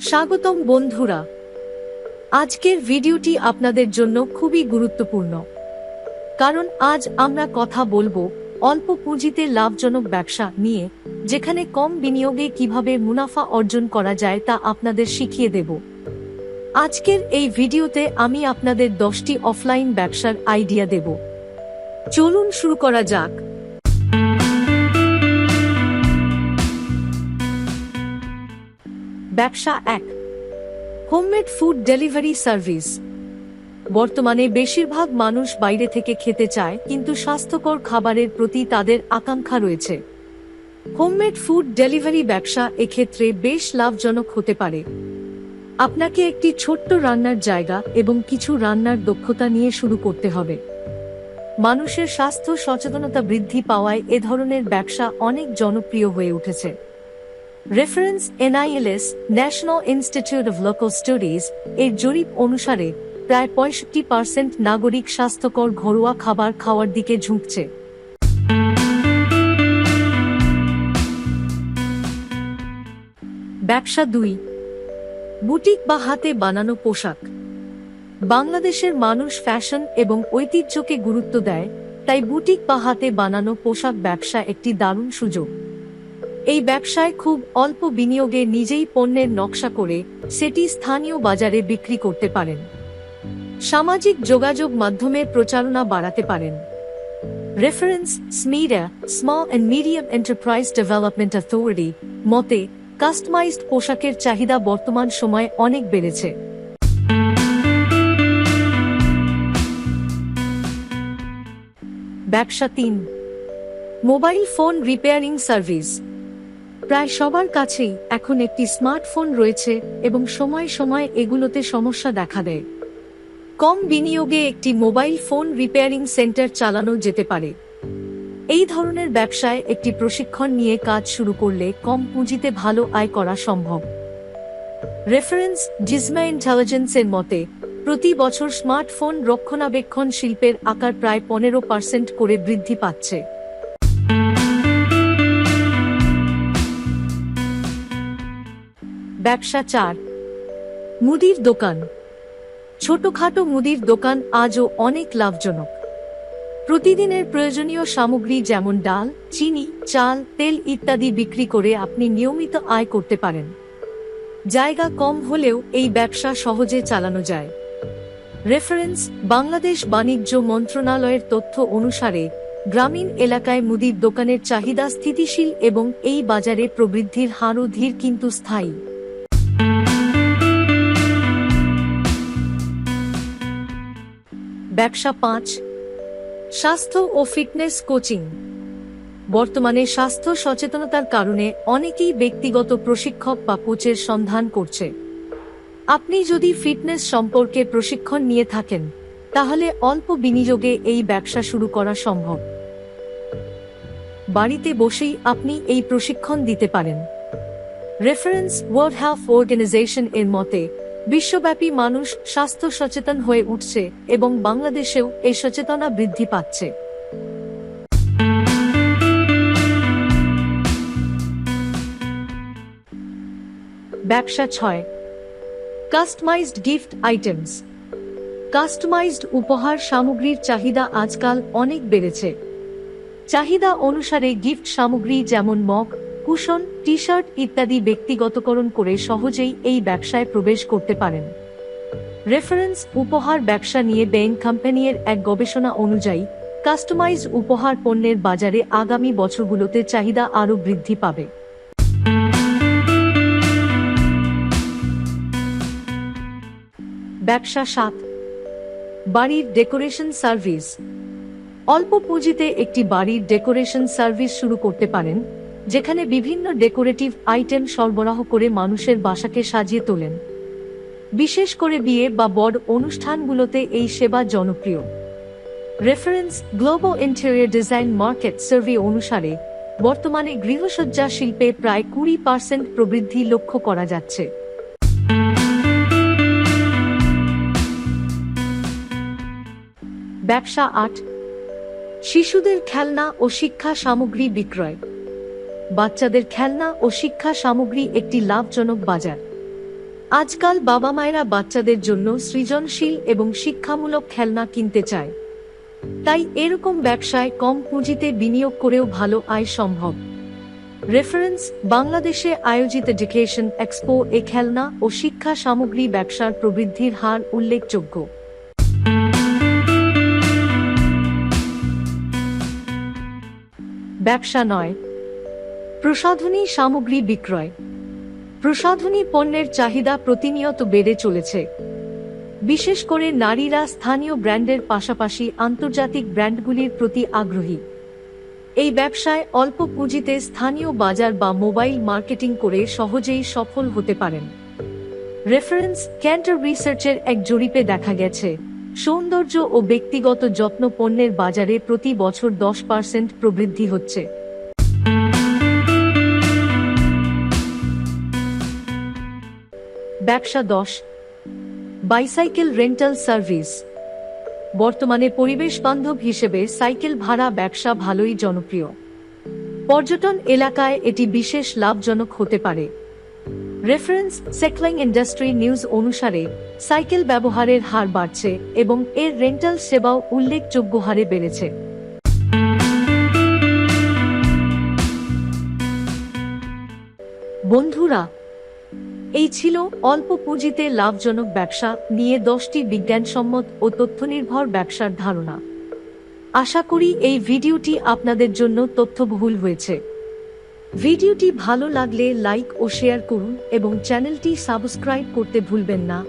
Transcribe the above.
স্বাগতম বন্ধুরা। আজকের ভিডিওটি আপনাদের জন্য খুবই গুরুত্বপূর্ণ। কারণ আজ আমরা কথা বলব অল্প পুঁজিতে লাভজনক ব্যবসা নিয়ে, যেখানে কম বিনিয়োগে কীভাবে মুনাফা অর্জন করা যায় তা আপনাদের শিখিয়ে দেব। আজকের এই ভিডিওতে আমি আপনাদের দশটি অফলাইন ব্যবসার আইডিয়া দেব। চলুন শুরু করা যাক। ব্যবসা এক। Homemade food delivery service. বর্তমানে বেশিরভাগ মানুষ বাইরে থেকে খেতে চায়, কিন্তু স্বাস্থ্যকর খাবারের প্রতি তাদের আকাঙ্ক্ষা রয়েছে। হোমমেড ফুড ডেলিভারি ব্যবসা এক্ষেত্রে বেশ লাভজনক হতে পারে। আপনাকে একটি ছোট্ট রান্নার জায়গা এবং কিছু রান্নার দক্ষতা নিয়ে শুরু করতে হবে। মানুষের স্বাস্থ্য সচেতনতা বৃদ্ধি পাওয়ায় এ ধরনের ব্যবসা অনেক জনপ্রিয় হয়ে উঠেছে। Reference NILS National Institute of Local Studies এর জরিপ অনুসারে প্রায় পঁয়ষট্টি পার্সেন্ট নাগরিক স্বাস্থ্যকর ঘরোয়া খাবার খাওয়ার দিকে ঝুঁকছে। ব্যবসা দুই। বুটিক বা হাতে বানানো পোশাক। বাংলাদেশের মানুষ ফ্যাশন এবং ঐতিহ্যকে গুরুত্ব দেয়, তাই বুটিক বা হাতে বানানো পোশাক ব্যবসা একটি দারুণ সুযোগ। এই ব্যবসায় খুব অল্প বিনিয়োগে নিজেই পণ্যের নকশা করে সেটি স্থানীয় বাজারে বিক্রি করতে পারেন। সামাজিক যোগাযোগ মাধ্যমের প্রচারণা বাড়াতে পারেন। Reference স্মিরা Small and Medium Enterprise Development Authority মতে কাস্টমাইজড পোশাকের চাহিদা বর্তমান সময়ে অনেক বেড়েছে। ব্যবসা তিন। Mobile phone repairing service. প্রায় সবার কাছেই এখন একটি স্মার্টফোন রয়েছে এবং সময় সময় এগুলোতে সমস্যা দেখা দেয়। কম বিনিয়োগে একটি মোবাইল ফোন রিপেয়ারিং সেন্টার চালানো যেতে পারে। এই ধরনের ব্যবসায় একটি প্রশিক্ষণ নিয়ে কাজ শুরু করলে কম পুঁজিতে ভালো আয় করা সম্ভব। রেফারেন্স জিজমা ইন্টেলিজেন্সের মতে, প্রতি বছর স্মার্টফোন রক্ষণাবেক্ষণ শিল্পের আকার প্রায় পনেরো পার্সেন্ট করে বৃদ্ধি পাচ্ছে। ব্যবসা চার। মুদির দোকান। ছোটখাটো মুদির দোকান আজও অনেক লাভজনক। প্রতিদিনের প্রয়োজনীয় সামগ্রী যেমন ডাল, চিনি, চাল, তেল ইত্যাদি বিক্রি করে আপনি নিয়মিত আয় করতে পারেন। জায়গা কম হলেও এই ব্যবসা সহজে চালানো যায়। রেফারেন্স, বাংলাদেশ বাণিজ্য মন্ত্রণালয়ের তথ্য অনুসারে, গ্রামীণ এলাকায় মুদির দোকানের চাহিদা স্থিতিশীল এবং এই বাজারে প্রবৃদ্ধির হারও ধীর কিন্তু স্থায়ী। ব্যবসা পাঁচ। স্বাস্থ্য ও ফিটনেস কোচিং। বর্তমানে স্বাস্থ্য সচেতনতার কারণে অনেকেই ব্যক্তিগত প্রশিক্ষক বা কোচের সন্ধান করছে। আপনি যদি ফিটনেস সম্পর্কে প্রশিক্ষণ নিয়ে থাকেন, তাহলে অল্প বিনিয়োগে এই ব্যবসা শুরু করা সম্ভব। বাড়িতে বসেই আপনি এই প্রশিক্ষণ দিতে পারেন। রেফারেন্স ওয়ার্ল্ড হেলথ অর্গানাইজেশন এর মতে বিশ্বব্যাপী মানুষ স্বাস্থ্য সচেতন হয়ে উঠছে এবং বাংলাদেশেও এই সচেতনা বৃদ্ধি পাচ্ছে। ব্যবসা ছয়। কাস্টমাইজড গিফট আইটেমস কাস্টমাইজড উপহার সামগ্রীর চাহিদা আজকাল অনেক বেড়েছে। চাহিদা অনুসারে গিফট সামগ্রী যেমন মগ কুশন টি শার্ট ইত্যাদি ব্যক্তিগতকরণ করে সহজেই এই ব্যবসায় প্রবেশ করতে পারেন। রেফারেন্স উপহার ব্যবসা নিয়ে বেইন কোম্পানির এক গবেষণা অনুযায়ী কাস্টমাইজ উপহার পণ্যের বাজারে আগামী বছরগুলোতে চাহিদা আরও বৃদ্ধি পাবে। ব্যবসা সাত। বাড়ির ডেকোরেশন সার্ভিস। অল্প পুঁজিতে একটি বাড়ির ডেকোরেশন সার্ভিস শুরু করতে পারেন। যেখানে বিভিন্ন ডেকোরেটিভ আইটেম সরবরাহ করে মানুষের বাসাকে সাজিয়ে তোলেন। বিশেষ করে বিয়ে বা বড় অনুষ্ঠানগুলোতে এই সেবা জনপ্রিয়। Reference global interior design market survey অনুসারে বর্তমানে গৃহসজ্জা শিল্পে প্রায় কুড়ি পার্সেন্ট প্রবৃদ্ধি লক্ষ্য করা যাচ্ছে। ব্যবসা আট শিশুদের খেলনা ও শিক্ষা সামগ্রী বিক্রয়। বাচ্চাদের খেলনা ও শিক্ষা সামগ্রী একটি লাভজনক বাজার। আজকাল বাবা মায়েরা বাচ্চাদের জন্য সৃজনশীল এবং শিক্ষামূলক খেলনা কিনতে চায়। তাই এরকম ব্যবসায় কম পুঁজিতে বিনিয়োগ করেও ভালো আয় সম্ভব। রেফারেন্স, বাংলাদেশে আয়োজিত এডুকেশন এক্সপো এ খেলনা ও শিক্ষা সামগ্রী ব্যবসার প্রবৃদ্ধির হার উল্লেখযোগ্য। ব্যবসা নয় প্রসাধনী সামগ্রী বিক্রয়। প্রসাধনী পণ্যের চাহিদা প্রতিনিয়ত বেড়ে চলেছে। বিশেষ করে নারীরা স্থানীয় ব্র্যান্ডের পাশাপাশি আন্তর্জাতিক ব্র্যান্ডগুলির প্রতি আগ্রহী। এই ব্যবসায় অল্প পুঁজিতে স্থানীয় বাজার বা মোবাইল মার্কেটিং করে সহজেই সফল হতে পারেন। রেফারেন্স ক্যান্টার রিসার্চের এক জরিপে দেখা গেছে, সৌন্দর্য ও ব্যক্তিগত যত্ন পণ্যের বাজারে প্রতি বছর দশ পার্সেন্ট প্রবৃদ্ধি হচ্ছে। ব্যবসা দশ। বাইসাইকেল রেন্টাল সার্ভিস বর্তমানে পরিবেশ বান্ধব হিসেবে সাইকেল ভাড়া ব্যবসা ভালোই জনপ্রিয়। পর্যটন এলাকায় এটি বিশেষ লাভজনক হতে পারে। রেফারেন্স সেকলাইং ইন্ডাস্ট্রি নিউজ অনুসারে, সাইকেল ব্যবহারের হার বাড়ছে এবং এর রেন্টাল সেবাও উল্লেখযোগ্য হারে বেড়েছে। বন্ধুরা এই ছিল অল্প পুঁজিতে লাভজনক ব্যবসা নিয়ে দশটি বিজ্ঞানসম্মত ও তথ্যনির্ভর ব্যবসার ধারণা। আশা করি এই ভিডিওটি আপনাদের জন্য তথ্যবহুল হয়েছে। ভিডিওটি ভালো লাগলে লাইক ও শেয়ার করুন এবং চ্যানেলটি সাবস্ক্রাইব করতে ভুলবেন না।